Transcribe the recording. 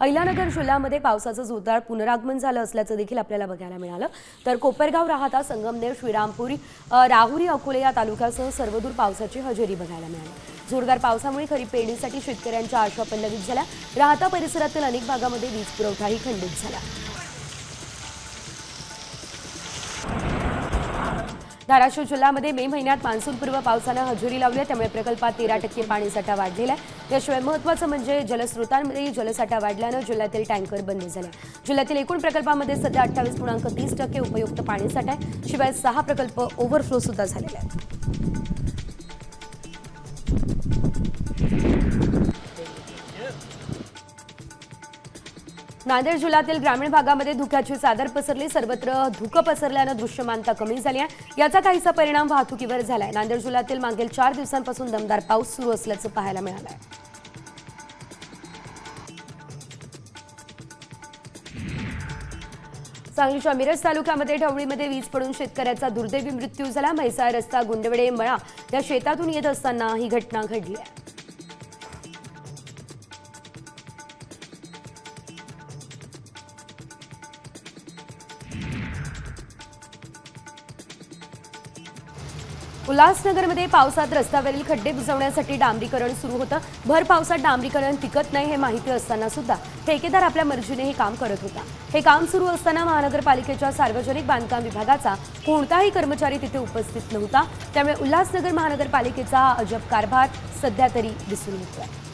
अहिलानगर जिल्ह्यामध्ये पावसाचं जोरदार पुनरागमन झालं असल्याचं देखील आपल्याला बघायला मिळालं. तर कोपरगाव राहता संगमनेर श्रीरामपुरी राहुरी अकोले या तालुक्यासह सर्वदूर पावसाची हजेरी बघायला मिळाली. जोरदार पावसामुळे खरीप पेरणीसाठी शेतकऱ्यांच्या आशा पल्लवित झाल्या. राहता परिसरातील अनेक भागामध्ये वीज पुरवठाही खंडित झाला. धाराशिव जिल्ह्यामध्ये मे महिन्यात मान्सूनपूर्व पावसानं हजेरी लावली त्यामुळे प्रकल्पात तेरा टक्के पाणीसाठा वाढलेला आहे. याशिवाय महत्त्वाचं म्हणजे जलस्रोतांमध्ये जलसाठा वाढल्यानं जिल्ह्यातील टँकर बंद झाले. जिल्ह्यातील एकूण प्रकल्पामध्ये सध्या अठ्ठावीस पूर्णांक तीस टक्के उपयुक्त पाणीसाठा आहे. शिवाय सहा प्रकल्प ओव्हरफ्लो सुद्धा झालेले आहेत. नांदेड जिल्ह्यातील ग्रामीण भागामध्ये धुक्याची चादर पसरली. सर्वत्र धुकं पसरल्यानं दृश्यमानता कमी झाली आहे. याचा काहीसा परिणाम वाहतुकीवर झालाय. नांदेड जिल्ह्यातील मागील चार दिवसांपासून दमदार पाऊस सुरू असल्याचं पाहायला मिळालं आहे सांगलीच्या मिरज तालुक्यामध्ये ढवळीमध्ये वीज पडून शेतकऱ्याचा दुर्दैवी मृत्यू झाला. म्हैसाळ रस्ता गुंडवडे मळा या शेतातून येत असताना ही घटना घडली आहे. उल्हासनगरमध्ये पावसात रस्त्यावरील खड्डे बुजवण्यासाठी डांबरीकरण सुरू होतं. भर पावसात डांबरीकरण टिकत नाही हे माहिती असताना सुद्धा ठेकेदार आपल्या मर्जीने हे काम करत होता. हे काम सुरू असताना महानगरपालिकेच्या सार्वजनिक बांधकाम विभागाचा कोणताही कर्मचारी तिथे उपस्थित नव्हता. त्यामुळे उल्हासनगर महानगरपालिकेचा हा अजब कारभार सध्या तरी दिसून येतोय.